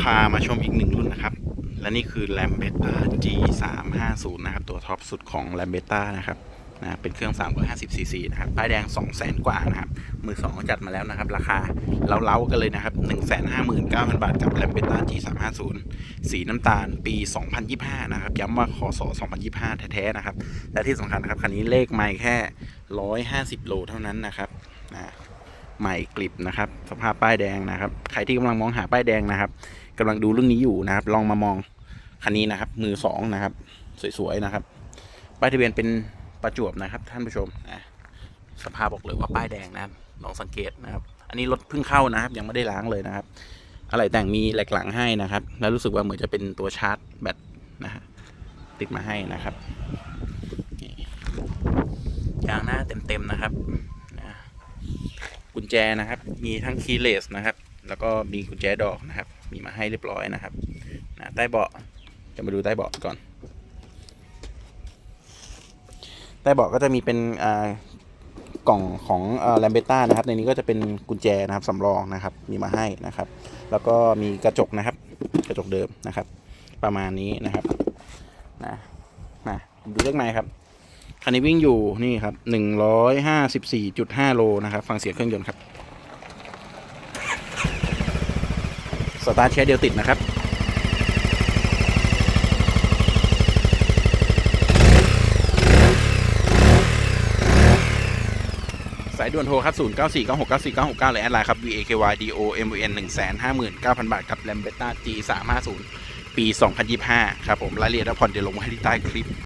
พามาชมอีกหนึ่งรุ่นนะครับ และนี่คือ l a m b e t t a G 3 5 0 นะครับ ตัวท็อปสุดของ l a m b e t t a นะครับนะเป็นเครื่อง 350 cc นะครับ ป้ายแดง 2 0 0 0 0 0 กว่านะครับ มือสองจัดมาแล้วนะครับ ราคาเล้าๆกันเลยนะครับ 159,000 บาทกับ l a m b e t t a G 3 5 0 สีน้ำตาลปี 2025 นะครับ ย้ำว่าคศ2025 แท้ๆนะครับ และที่สำคัญนะครับ คันนี้เลขไม่แค่ 150 โลเท่านั้นนะครับนะ ใหม่กลิบนะครับ สภาพป้ายแดงนะครับ ใครที่กำลังมองหาป้ายแดงนะครับกำลังดูรุ่นนี้อยู่นะครับ ลองมามองคันนี้นะครับ มือสองนะครับ สวยๆนะครับ ป้ายทะเบียนเป็นประจวบนะครับ ท่านผู้ชมนะสภาพบอกเลยว่าป้ายแดงนะครับลองสังเกตนะครับ อันนี้รถเพิ่งเข้านะครับ ยังไม่ได้ล้างเลยนะครับ อะไรแต่งมีแหลกหลังให้นะครับ แล้วรู้สึกว่าเหมือนจะเป็นตัวชาร์จแบตนะฮะติดมาให้นะครับยางหน้าเต็มๆนะครับ ญแจนะครับ มีทั้งคีย์เลสนะครับ แล้วก็มีกุญแจดอกนะครับ มีมาให้เรียบร้อยนะครับนะใต้เบาะจะมาดูใต้เบาะก่อน ใต้เบาะก็จะมีเป็นอ่ากล่องของแลมเบต้านะครับ ในนี้ก็จะเป็นกุญแจนะครับสำรองนะครับ มีมาให้นะครับ แล้วก็มีกระจกนะครับ กระจกเดิมนะครับ ประมาณนี้นะครับนะนะดูเลขไม้ครับ คันนี้วิ่งอยู่นี่ครับหนึ่งร้อยห้าสิบสี่จุดห้าโลนะครับ ฟังเสียงเครื่องยนต์ครับ สตาร์ทแค่เดียวติดนะครับสายด่วนโทรครับ 0 9 4 9 6 9 4 9 6 9 เลยแอดไลน์ครับ VAKY DO MVN 1 5 9 0 0 0 บาทกับ Lambetta G 3 5 0 ปี 2025 ครับผม รายละเอียดและผ่อนเดี๋ยวลงไว้ที่ใต้คลิป